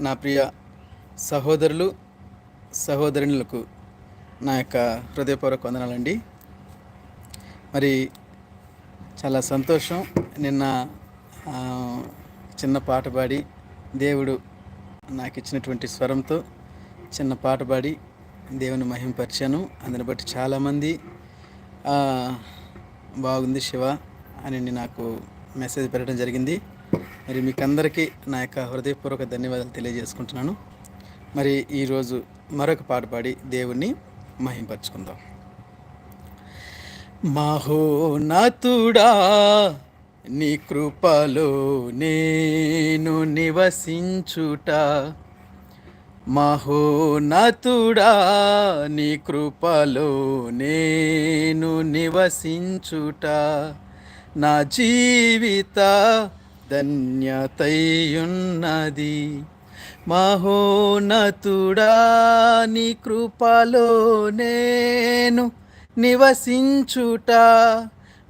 నా ప్రియ సహోదరులు సహోదరులకు నా యొక్క హృదయపూర్వక వందనాలండి. మరి చాలా సంతోషం. నిన్న చిన్న పాట పాడి దేవుడు నాకు ఇచ్చినటువంటి స్వరంతో చిన్న పాట పాడి దేవుని మహింపరిచాను. అందుని బట్టి చాలామంది బాగుంది శివ అని నాకు మెసేజ్ పెట్టడం జరిగింది. మరి మీకు అందరికీ నా యొక్క హృదయపూర్వక ధన్యవాదాలు తెలియజేసుకుంటున్నాను. మరి ఈరోజు మరొక పాట పాడి దేవుణ్ణి మహింపరచుకుందాం. మహోనతుడా నీ కృపలో నేను నివసించుట. మహోనతుడా నీ కృపలో నేను నివసించుట. నా జీవిత ధన్యతయున్నది. మహోనతుడా నీ కృపలో నేను నివసించుట.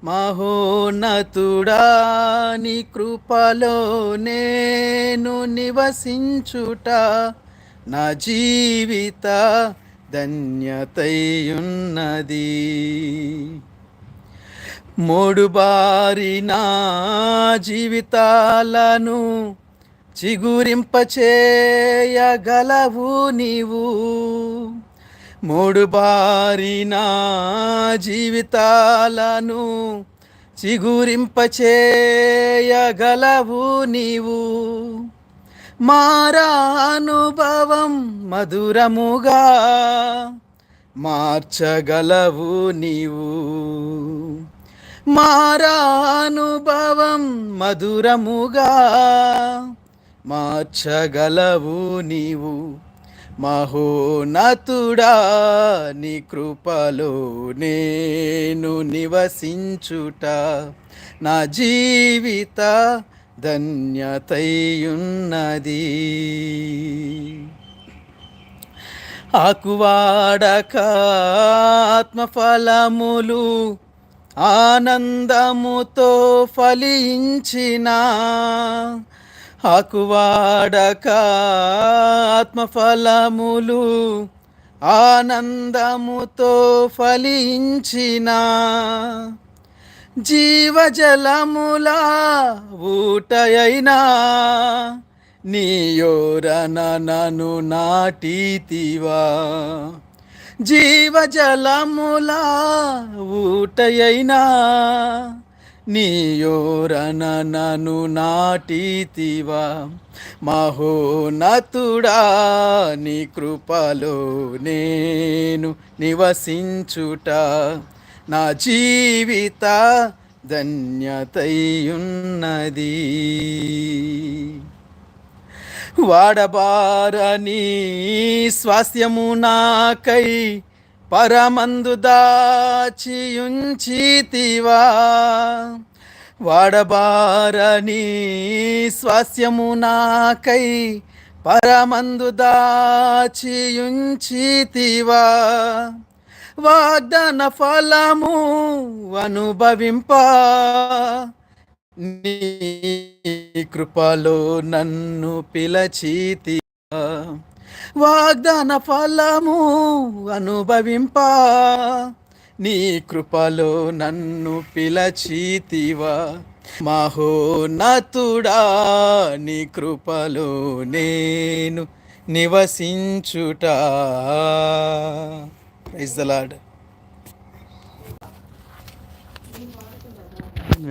మహోనతుడా నీ కృపలో నేను నివసించుట. నా జీవిత ధన్యతయున్నది. మూడు బారి నా జీవితాలను చిగురింపచేయగలవు నీవు. మూడు బారి నా జీవితాలను చిగురింపచేయగలవు నీవు. మారా అనుభవం మధురముగా మార్చగలవు నీవు. మారానుభవం మధురముగా మార్చగలవు నీవు మహోనతుడా నీ కృపలో నేను నివసించుట. నా జీవిత ధన్యతయున్నది ఆకువాడక ఆత్మఫలములు ఆనందముతో ఫలించిన ఆకువాడక ఆత్మఫలములు ఆనందముతో ఫలించిన జీవజలములా ఊటయైనా నీయోరన నను నాటీతివా. జీవజలములా ఊటయైనా నీయోరన నను నాటితివా. మహోన్నతుడా నీ కృపలో నేను నివసించుట. నా జీవిత ధన్యతయున్నది. వాడబారని స్వాస్థ్యము నాకై పరమందు దాచియుంచితివా. వాడబారని స్వాస్థ్యము నాకై పరమందు దాచియుంచితివా. వాగ్దాన ఫలము అనుభవింప. నీ కృపలో నన్ను పిలచితి వాగ్దాన ఫలము అనుభవింప. నీ కృపలో నన్ను పిలచితివా. మహోన్నతుడా నీ కృపలో నేను నివసించుట. Praise the lord